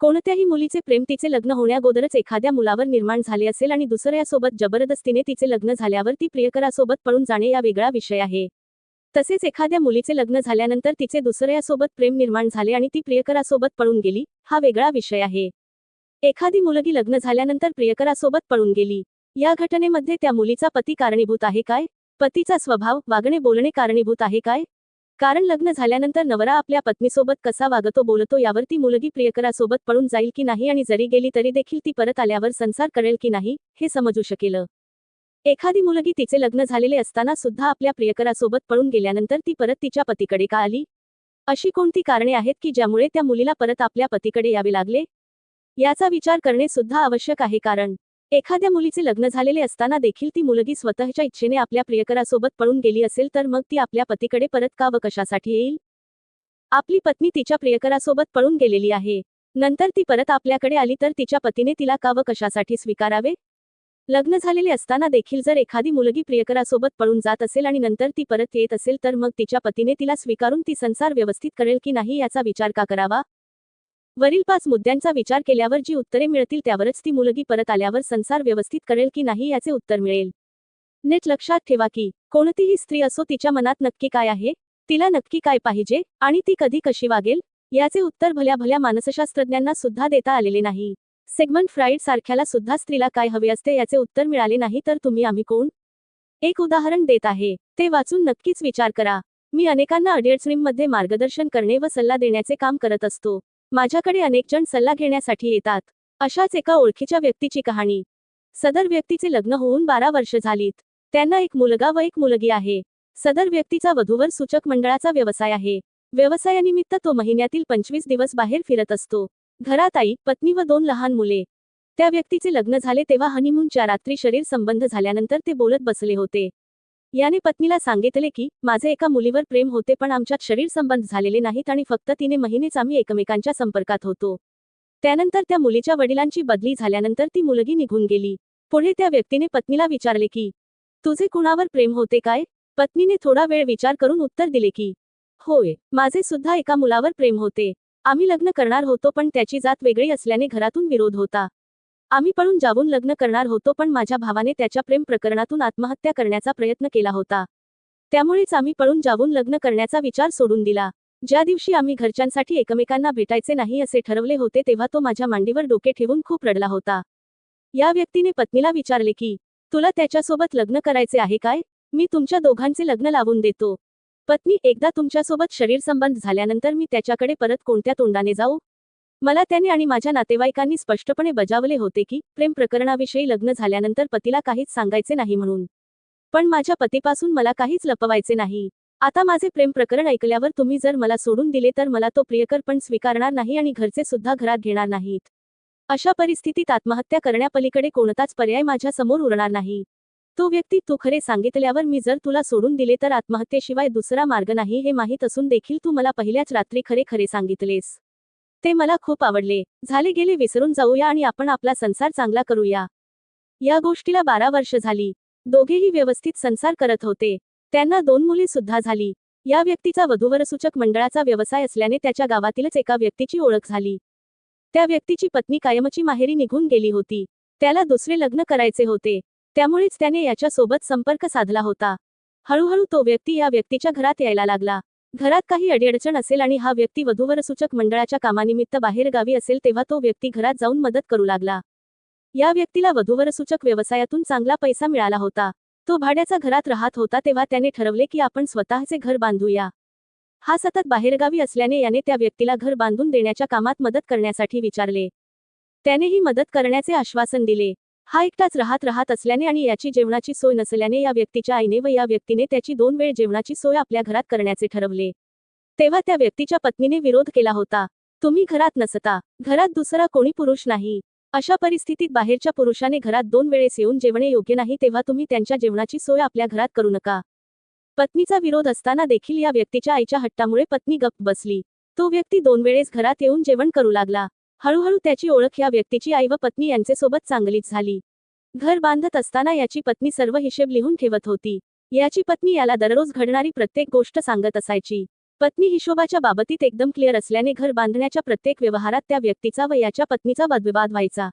कोणत्याही मुलीचे प्रेम तिचे लग्न होण्याअगोदरच एखाद्या मुलावर निर्माण झाले असेल आणि दुसऱ्यासोबत जबरदस्तीने तिचे लग्न झाल्यावर ती प्रियकरासोबत पळून जाणे या वेगळा विषय आहे. तसेच एखाद्या मुलीचे लग्न झाल्यानंतर तिचे दुसऱ्यासोबत प्रेम निर्माण झाले आणि ती प्रियकरासोबत पळून गेली हा वेगळा विषय आहे. एखादी मुलगी लग्न झाल्यानंतर प्रियकरासोबत पळून गेली. या घटनेमध्ये त्या मुलीचा पती कारणीभूत आहे काय? पतीचा स्वभाव वागणे बोलणे कारणीभूत आहे काय? कारण लग्न झाल्यानंतर नवरा आपल्या पत्नीसोबत कसा वागतो बोलतो यावर ती मुलगी प्रियकरासोबत पळून जाईल की नाही आणि जरी गेली तरी देखील ती परत आल्यावर संसार करेल की नाही हे समजू शकेल. एखादी मुलगी तिचे लग्न झालेले असताना सुद्धा आपल्या प्रियकरासोबत पळून गेल्यानंतर ती परत तिच्या पतीकडे का आली? अशी कोणती कारणे आहेत की ज्यामुळे त्या मुलीला परत आपल्या पतीकडे यावे लागले? याचा विचार करणे सुद्धा आवश्यक आहे कारण एखाद्या मुलीचे लग्न झालेले असताना देखील ती मुलगी स्वतःच्या इच्छेने आपल्या प्रियकरासोबत पळून गेली असेल तर मग ती आपल्या पतीकडे परत का व कशासाठी येईल? आपली पत्नी तिच्या प्रियकरासोबत पळून गेलेली आहे. नंतर ती परत आपल्याकडे आली तर तिच्या पतीने तिला का व कशासाठी स्वीकारावे? लग्न झालेले असताना देखील जर एखादी मुलगी प्रियकरासोबत पळून जात असेल आणि नंतर ती परत येत असेल तर मग तिच्या पतीने तिला स्वीकारून ती संसार व्यवस्थित करेल की नाही याचा विचार का करावा? वरील पाच मुद्द्यांचा विचार केल्यावर जी उत्तरे मिळतील त्यावरच ती मुलगी परत आल्यावर संसार व्यवस्थित करेल की नाही याचे उत्तर मिळेल. नेट लक्षात ठेवा की कोणतीही स्त्री असो तिच्या मनात नक्की काय आहे तिला नक्की काय पाहिजे आणि ती कधी कशी वागेल याचे उत्तर भल्या भल्या मानसशास्त्रज्ञांना सुद्धा देता आलेले नाही. सेगमंट फ्राईड सारख्याला सुद्धा स्त्रीला काय हवे असते याचे उत्तर मिळाले नाही तर तुम्ही आम्ही कोण? एक उदाहरण देत आहे ते वाचून नक्कीच विचार करा. मी अनेकांना मध्ये मार्गदर्शन करणे व सल्ला देण्याचे काम करत असतो. माझ्याकडे अनेकजण सल्ला घेण्यासाठी येतात. अशाच एका ओळखीच्या व्यक्तीची कहाणी. सदर व्यक्तीचे लग्न होऊन बारा वर्ष झालीत. त्यांना एक मुलगा व एक मुलगी आहे. सदर व्यक्तीचा वधूवर सूचक मंडळाचा व्यवसाय आहे. व्यवसायानिमित्त तो महिन्यातील पंचवीस दिवस बाहेर फिरत असतो. घरात आई पत्नी व दोन लहान मुले. त्या व्यक्तीचे लग्न झाले तेव्हा हनीमूनच्या रात्री शरीर संबंध झाल्यानंतर ते बोलत बसले होते. याने पत्नीला सांगितले की माझे एका मुलीवर प्रेम होते पण आमच्यात शरीर संबंध झालेले नाहीत आणि फक्त तिने महिनेच आम्ही एकमेकांच्या संपर्कात होतो. त्यानंतर त्या मुलीच्या वडिलांची बदली झाल्यानंतर ती मुलगी निघून गेली. पुढे त्या व्यक्तीने पत्नीला विचारले की तुझे कुणावर प्रेम होते काय? पत्नीने थोडा वेळ विचार करून उत्तर दिले की होय माझे सुद्धा एका मुलावर प्रेम होते. आम्ही लग्न करणार होतो पण त्याची जात वेगळी असल्याने घरातून विरोध होता. आम्ही पळून जाऊन लग्न करणार होतो पण माझ्या भावाने त्याच्या प्रेम प्रकरणातून आत्महत्या करण्याचा प्रयत्न केला होता. त्यामुळेच आम्ही पळून जाऊन लग्न करण्याचा विचार सोडून दिला. ज्या दिवशी आम्ही घरच्यांसाठी एकमेकांना भेटायचे नाही असे ठरवले होते तेव्हा तो माझ्या मांडीवर डोके ठेवून खूप रडला होता. या व्यक्तीने पत्नीला विचारले की तुला त्याच्यासोबत लग्न करायचे आहे काय? मी तुमच्या दोघांचे लग्न लावून देतो. पत्नी एकदा तुमच्यासोबत शरीर संबंध झाल्यानंतर मी त्याच्याकडे परत कोणत्या तोंडाने जाऊ? मला त्याने आणि माझ्या नातेवाईकांनी स्पष्टपणे बजावले होते की प्रेम प्रकरणाविषयी लग्न झाल्यानंतर पतीला काहीच सांगायचे नाही म्हणून. पण माझ्या पतीपासून मला काहीच लपवायचे नाही. आता माझे प्रेम प्रकरण ऐकल्यावर तुम्ही जर मला सोडून दिले तर मला तो प्रियकर पण स्वीकारणार नाही आणि घरचे सुद्धा घरात घेणार नाहीत. अशा परिस्थितीत आत्महत्या करण्यापलीकडे कोणताच पर्याय माझ्यासमोर उरणार नाही. तो व्यक्ती तू खरे सांगितल्यावर मी जर तुला सोडून दिले तर आत्महत्येशिवाय दुसरा मार्ग नाही हे माहीत असून देखील तू मला पहिल्याच रात्री खरे खरे सांगितलेस. ते मला खूप आवडले. झाले गेले विसरून जाऊया आणि आपण आपला संसार चांगला करूया. या गोष्टीला बारा वर्ष झाली. दोघेही व्यवस्थित संसार करत होते. त्यांना दोन मुली सुद्धा झाली. या व्यक्तीचा वधूवरसूचक मंडळाचा व्यवसाय असल्याने त्याच्या गावातीलच एका व्यक्तीची ओळख झाली. त्या व्यक्तीची पत्नी कायमची माहेरी निघून गेली होती. त्याला दुसरे लग्न करायचे होते. त्यामुळेच त्याने याच्यासोबत संपर्क साधला होता. हळूहळू तो व्यक्ती या व्यक्तीच्या घरात यायला लागला. घरात काही अडीअडचण असेल आणि हा व्यक्ती वधूवरसूचक मंडळाच्या कामानिमित्त बाहेर गावी असेल तेव्हा तो व्यक्ती घरात जाऊन मदत करू लागला. या व्यक्तीला वधूवरसूचक व्यवसायातून चांगला पैसा मिळाला होता. तो भाड्याचा घरात राहत होता तेव्हा त्याने ठरवले की आपण स्वतःचे घर बांधूया. हा सतत बाहेरगावी असल्याने याने त्या व्यक्तीला घर बांधून देण्याच्या कामात मदत करण्यासाठी विचारले. त्यानेही मदत करण्याचे आश्वासन दिले. हा एकटाच राहत राहत असल्याने आणि याची जेवणाची सोय नसल्याने या व्यक्तीच्या आईने व या व्यक्तीने त्याची दोन वेळ जेवणाची सोय आपल्या घरात करण्याचे ठरवले. तेव्हा त्या व्यक्तीच्या पत्नीने विरोध केला होता. तुम्ही घरात नसता. घरात दुसरा कोणी पुरुष नाही. अशा परिस्थितीत बाहेरच्या पुरुषाने घरात दोन वेळेस येऊन जेवणे योग्य नाही तेव्हा तुम्ही त्यांच्या जेवणाची सोय आपल्या घरात करू नका. पत्नीचा विरोध असताना देखील या व्यक्तीच्या आईच्या हट्टामुळे पत्नी गप्प बसली. तो व्यक्ती दोन वेळेस घरात येऊन जेवण करू लागला. हळूहळू त्याची ओळख या व्यक्तीची आई व पत्नी यांच्यासोबत चांगलीच झाली. घर बांधत असताना याची पत्नी सर्व हिशेब लिहून ठेवत होती. याची पत्नी याला दररोज घडणारी प्रत्येक गोष्ट सांगत असायची. पत्नी हिशोबाच्या बाबतीत एकदम क्लिअर असल्याने घर बांधण्याच्या प्रत्येक व्यवहारात त्या व्यक्तीचा व याच्या पत्नीचा वादविवाद व्हायचा.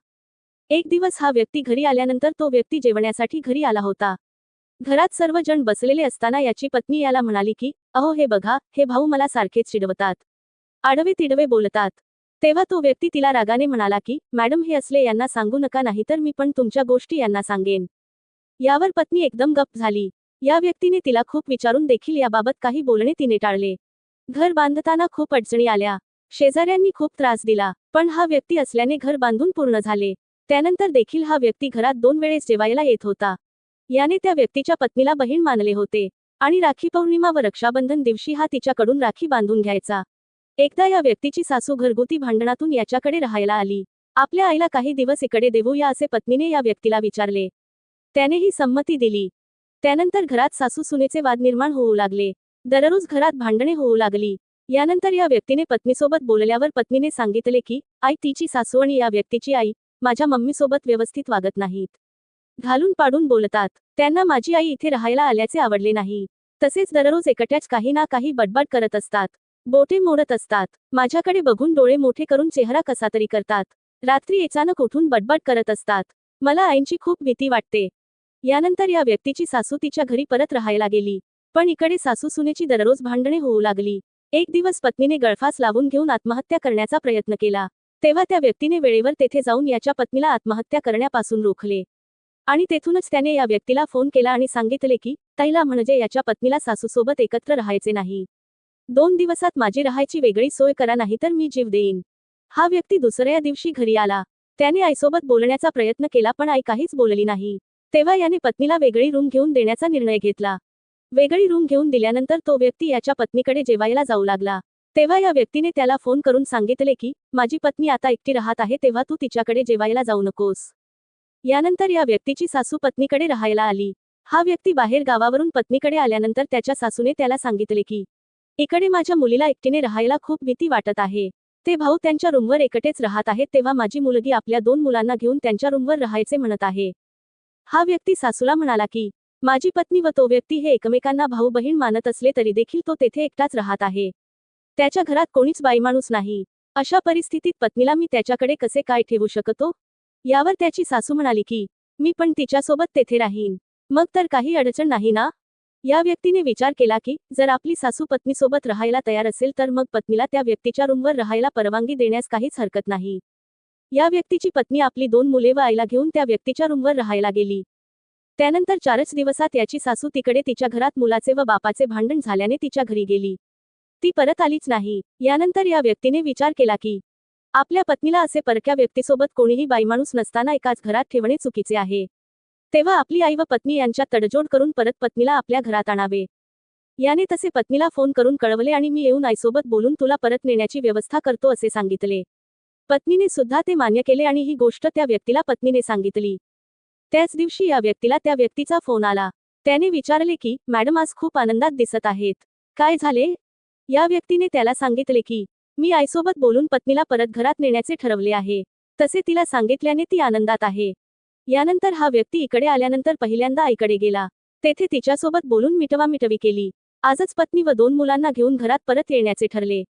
एक दिवस हा व्यक्ती घरी आल्यानंतर तो व्यक्ती जेवण्यासाठी घरी आला होता. घरात सर्वजण बसलेले असताना याची पत्नी याला म्हणाली की अहो हे बघा हे भाऊ मला सारखेच चिडवतात. आडवे तिडवे बोलतात. तेव्हा तो व्यक्ती तिला रागाने म्हणाला की मॅडम हे असले यांना सांगू नका नाही तर मी पण तुमच्या गोष्टी यांना सांगेन. यावर पत्नी एकदम गप्प झाली. या व्यक्तीने तिला खूप विचारून देखील याबाबत काही बोलणे तिने टाळले. घर बांधताना खूप अडचणी आल्या. शेजाऱ्यांनी खूप त्रास दिला पण हा व्यक्ती असल्याने घर बांधून पूर्ण झाले. त्यानंतर देखील हा व्यक्ती घरात दोन वेळेस जेवायला येत होता. याने त्या व्यक्तीच्या पत्नीला बहीण मानले होते आणि राखी पौर्णिमा व रक्षाबंधन दिवशी हा तिच्याकडून राखी बांधून घ्यायचा. एकदा या व्यक्तीची सासू घरगुती भांडणातून याच्याकडे राहायला आली. आपल्या आईला काही दिवस इकडे देऊया असे पत्नीने या व्यक्तीला विचारले. त्यानेही संमती दिली. त्यानंतर घरात सासू सुनेचे वाद निर्माण होऊ लागले. दररोज घरात भांडणे होऊ लागली. यानंतर या व्यक्तीने पत्नीसोबत बोलल्यावर पत्नीने सांगितले की आई तिची सासू आणि या व्यक्तीची आई माझ्या मम्मीसोबत व्यवस्थित वागत नाहीत. घालून पाडून बोलतात. त्यांना माझी आई इथे राहायला आल्याचे आवडले नाही. तसेच दररोज एकट्याच काही ना काही बडबड करत असतात. बोटे मोडत असतात. माझ्याकडे बघून डोळे मोठे करून चेहरा कसा तरी करतात. रात्री अचानक उठून बडबड करत असतात. मला आईंची खूप भीती वाटते. यानंतर या व्यक्तीची सासू तिच्या घरी परत राहायला गेली. पण इकडे सासू सुनेची दररोज भांडणे होऊ लागली. एक दिवस पत्नीने गळफास लावून घेऊन आत्महत्या करण्याचा प्रयत्न केला. तेव्हा त्या व्यक्तीने वेळेवर तेथे जाऊन याच्या पत्नीला आत्महत्या करण्यापासून रोखले. आणि तेथूनच त्याने या व्यक्तीला फोन केला आणि सांगितले की ताईला म्हणजे याच्या पत्नीला सासूसोबत एकत्र राहायचे नाही. दोन दिवसात माझी राहायची वेगळी सोय करा नाही तर मी जीव देईन. हा व्यक्ती दुसऱ्या दिवशी घरी आला. त्याने आईसोबत बोलण्याचा प्रयत्न केला पण आई काहीच बोलली नाही. तेव्हा याने पत्नीला वेगळी रूम घेऊन देण्याचा निर्णय घेतला. वेगळी रूम घेऊन दिल्यानंतर तो व्यक्ती याच्या पत्नीकडे जेवायला जाऊ लागला. तेव्हा या व्यक्तीने त्याला फोन करून सांगितले की माझी पत्नी आता एकटी राहत आहे तेव्हा तू तिच्याकडे जेवायला जाऊ नकोस. यानंतर या व्यक्तीची सासू पत्नीकडे राहायला आली. हा व्यक्ती बाहेर गावावरून पत्नीकडे आल्यानंतर त्याच्या सासूने त्याला सांगितले की इकडे माझ्या मुलीला एकटीने राहायला खूप भीती वाटत आहे. ते भाऊ त्यांच्या रूमवर एकटेच राहत आहेत तेव्हा माझी मुलगी आपल्या दोन मुलांना घेऊन त्यांच्या रूमवर राहायचे म्हणत आहे. हा व्यक्ती सासूला म्हणाला की माझी पत्नी व तो व्यक्ती हे एकमेकांना भाऊ बहीण मानत असले तरी देखील तो तेथे एकटाच राहत आहे. त्याच्या घरात कोणीच बाईमाणूस नाही. अशा परिस्थितीत पत्नीला मी त्याच्याकडे कसे काय ठेवू शकतो? यावर त्याची सासू म्हणाली की मी पण तिच्यासोबत तेथे राहीन. मग तर काही अडचण नाही ना? या व्यक्तीने विचार केला की जर आपली सासू पत्नीसोबत राहायला तयार असेल तर मग पत्नीला त्या व्यक्तीच्या रूमवर राहायला परवानगी देण्यास काहीच हरकत नाही. या व्यक्तीची पत्नी आपली दोन मुले व आईला घेऊन त्या व्यक्तीच्या रूमवर राहायला गेली. त्यानंतर चारच दिवसात याची सासू तिकडे तिच्या घरात मुलाचे व बापाचे भांडण झाल्याने तिच्या घरी गेली. ती परत आलीच नाही. यानंतर या व्यक्तीने विचार केला की आपल्या पत्नीला असे परक्या व्यक्तीसोबत कोणीही बाईमाणूस नसताना एकाच घरात ठेवणे चुकीचे आहे. तेव्हा आपली आई व पत्नी यांच्यात तडजोड करून परत पत्नीला आपल्या घरात आणावे. याने तसे पत्नीला फोन करून कळवले आणि मी येऊन आईसोबत बोलून तुला परत नेण्याची व्यवस्था करतो असे सांगितले. पत्नीने सुद्धा ते मान्य केले आणि ही गोष्ट त्या व्यक्तीला पत्नीने सांगितली. त्याच दिवशी या व्यक्तीला त्या व्यक्तीचा फोन आला. त्याने विचारले की मॅडम आज खूप आनंदात दिसत आहेत. काय झाले? या व्यक्तीने त्याला सांगितले की मी आईसोबत बोलून पत्नीला परत घरात नेण्याचे ठरवले आहे. तसे तिला सांगितल्याने ती आनंदात आहे. यानंतर हा व्यक्ती इकडे आल्यानंतर पहिल्यांदा आईकडे गेला. तेथे तिच्यासोबत बोलून मिटवामिटवी केली. आजच पत्नी व दोन मुलांना घेऊन घरात परत येण्याचे ठरले.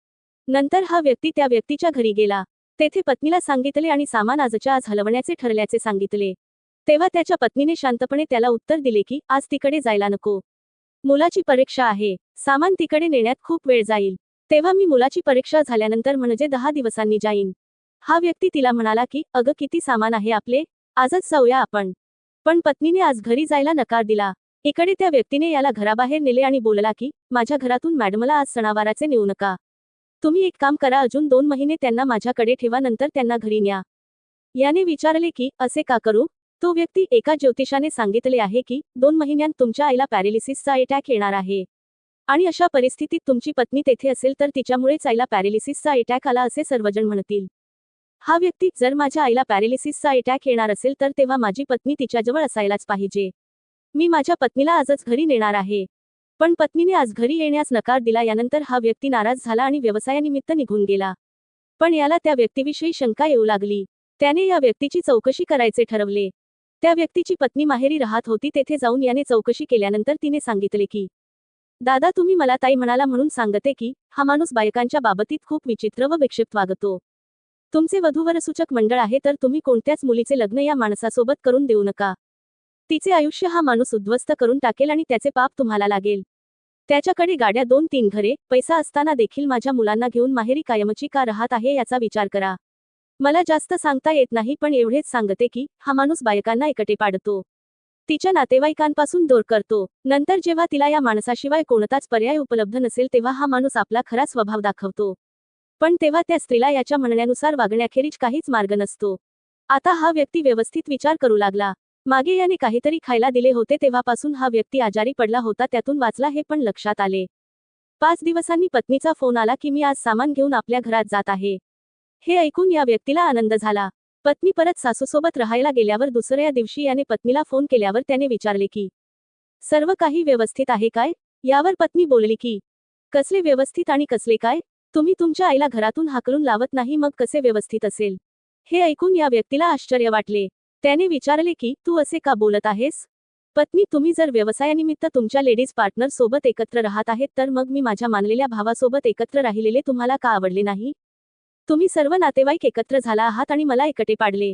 नंतर हा व्यक्ती त्या व्यक्तीच्या घरी गेला. तेथे पत्नीला सांगितले आणि सामान आजच्या आज हलवण्याचे ठरल्याचे सांगितले. तेव्हा त्याच्या पत्नीने शांतपणे त्याला उत्तर दिले की आज तिकडे जायला नको. मुलाची परीक्षा आहे. सामान तिकडे नेण्यात खूप वेळ जाईल. तेव्हा मी मुलाची परीक्षा झाल्यानंतर म्हणजे दहा दिवसांनी जाईन. हा व्यक्ती तिला म्हणाला की अगं किती सामान आहे आपले? आजच जाऊया आपण. पण पत्नीने आज घरी जायला नकार दिला. इकडे त्या व्यक्तीने याला घराबाहेर नेले आणि बोलला की माझ्या घरातून मॅडमला आज सणावाराचे नेऊ नका. तुम्ही एक काम करा अजून दोन महिने त्यांना माझ्याकडे ठेवा नंतर त्यांना घरी न्या. याने विचारले की असे का करू? तो व्यक्ती एका ज्योतिषाने सांगितले आहे की दोन महिन्यांत तुमच्या आईला पॅरेलिसिसचा अटॅक येणार आहे. आणि अशा परिस्थितीत तुमची पत्नी तेथे असेल तर तिच्यामुळेच आईला पॅरेलिसिसचा अटॅक आला असे सर्वजण म्हणतील. हा व्यक्ती जर माझ्या आईला पॅरेलिसिसचा अटॅक येणार असेल तर तेव्हा माझी पत्नी तिच्याजवळ असायलाच पाहिजे. मी माझ्या पत्नीला आजच घरी नेणार आहे. पण पत्नीने आज घरी येण्यास नकार दिला यानंतर हा व्यक्ती नाराज झाला आणि व्यवसायानिमित्त निघून गेला. पण याला त्या व्यक्तीविषयी शंका येऊ लागली. त्याने या व्यक्तीची चौकशी करायचे ठरवले. त्या व्यक्तीची पत्नी माहेरी राहत होती तेथे जाऊन याने चौकशी केल्यानंतर तिने सांगितले की दादा तुम्ही मला ताई म्हणाला म्हणून सांगते की हा माणूस बायकांच्या बाबतीत खूप विचित्र व विक्षिप्त वागतो. तुमचे वधूवरसूचक मंडळ आहे तर तुम्ही कोणत्याच मुलीचे लग्न या माणसासोबत करून देऊ नका. तिचे आयुष्य हा माणूस उद्ध्वस्त करून टाकेल आणि त्याचे पाप तुम्हाला लागेल. त्याच्याकडे गाड्या दोन तीन घरे पैसा असताना देखील माझ्या मुलांना घेऊन माहेरी कायमची का राहत आहे याचा विचार करा. मला जास्त सांगता येत नाही पण एवढेच सांगते की हा माणूस बायकांना एकटे पाडतो. तिच्या नातेवाईकांपासून दूर करतो. नंतर जेव्हा तिला या माणसाशिवाय कोणताच पर्याय उपलब्ध नसेल तेव्हा हा माणूस आपला खरा स्वभाव दाखवतो. पण तेव्हा त्या स्त्रीला याच्या म्हणण्यानुसार वागण्याखेरीज काहीच मार्ग नसतो. आता हा व्यक्ती व्यवस्थित विचार करू लागला. मागे याने काहीतरी खायला दिले होते तेव्हापासून हा व्यक्ती आजारी पडला होता त्यातून वाचला हे पण लक्षात आले. पाच दिवसांनी पत्नीचा फोन आला की मी आज सामान घेऊन आपल्या घरात जात आहे. हे ऐकून या व्यक्तीला आनंद झाला. पत्नी परत सासूसोबत राहायला गेल्यावर दुसऱ्या दिवशी याने पत्नीला फोन केल्यावर त्याने विचारले की सर्व काही व्यवस्थित आहे काय? यावर पत्नी बोलली की कसले व्यवस्थित आणि कसले काय? तुम्ही तुमच्या आईला घरातून हाकलून लावत नाही मग कसे व्यवस्थित असेल? हे ऐकून या व्यक्तीला आश्चर्य वाटले. त्याने विचारले की तू असे का बोलत आहेस? पत्नी तुम्ही जर व्यवसायानिमित्त तुमच्या लेडीज पार्टनर सोबत एकत्र राहत आहेत तर मग मी माझ्या मानलेल्या भावासोबत एकत्र राहिलेले तुम्हाला का आवडले नाही? तुम्ही सर्व नातेवाईक एकत्र झाला आहात आणि मला एकटे पाडले.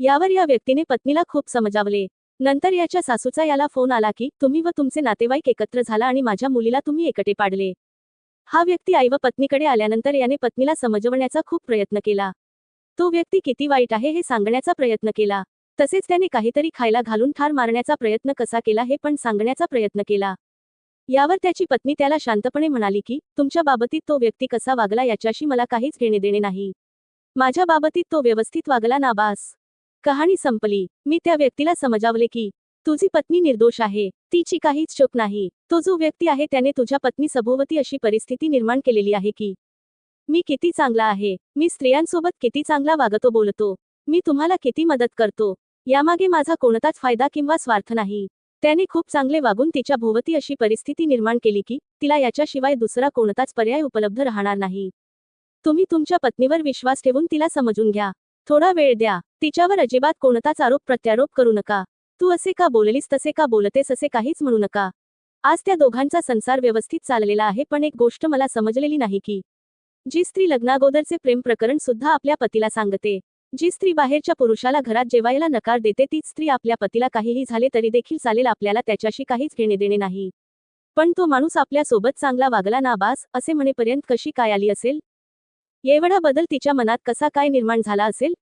यावर या व्यक्तीने पत्नीला खूप समजावले. नंतर याच्या सासूचा याला फोन आला की तुम्ही व तुमचे नातेवाईक एकत्र झाला आणि माझ्या मुलीला तुम्ही एकटे पाडले. हा व्यक्ती आई व पत्नीकडे आल्यानंतर याने पत्नीला समजवण्याचा खूप प्रयत्न केला. तो व्यक्ती किती वाईट आहे हे सांगण्याचा प्रयत्न केला. तसेच त्याने काहीतरी खायला घालून ठार मारण्याचा प्रयत्न कसा केला हे पण सांगण्याचा प्रयत्न केला. यावर त्याची पत्नी त्याला शांतपणे म्हणाली की तुमच्या बाबतीत तो व्यक्ती कसा वागला याच्याशी मला काहीच घेणे देणे नाही. माझ्या बाबतीत तो व्यवस्थित वागला ना बास. कहाणी संपली. मी त्या व्यक्तीला समजावले की तुझी पत्नी निर्दोष आहे. तिची काहीच चूक नाही. तो जो व्यक्ती आहे त्याने तुझ्या पत्नी सभोवती अशी परिस्थिती निर्माण केलेली आहे की मी किती चांगला आहे. मी स्त्रियांसोबत किती चांगला वागतो बोलतो. मी तुम्हाला किती मदत करतो. यामागे माझा कोणताच फायदा किंवा स्वार्थ नाही. त्याने खूप चांगले वागून तिच्या भोवती अशी परिस्थिती निर्माण केली की तिला याच्याशिवाय दुसरा कोणताच पर्याय उपलब्ध राहणार नाही. तुम्ही तुमच्या पत्नीवर विश्वास ठेवून तिला समजून घ्या. थोडा वेळ द्या. तिच्यावर अजिबात कोणताच आरोप प्रत्यारोप करू नका. तू असे का बोललीस तसे का बोलतेस असे काहीच म्हणू नका. आज त्या दोघांचा संसार व्यवस्थित चाललेला आहे पण एक गोष्ट मला समजलेली नाही की जी स्त्री लग्नागोदरचे प्रेम प्रकरण सुद्धा आपल्या पतीला सांगते. जी स्त्री बाहेरच्या पुरुषाला घरात जेवायला नकार देते तीच स्त्री आपल्या पतीला काहीही झाले तरी देखील चालेल आपल्याला त्याच्याशी काहीच घेणे देणे नाही. पण तो माणूस आपल्यासोबत चांगला वागला ना बास असे म्हणेपर्यंत कशी काय आली असेल? एवढा बदल तिच्या मनात कसा काय निर्माण झाला असेल?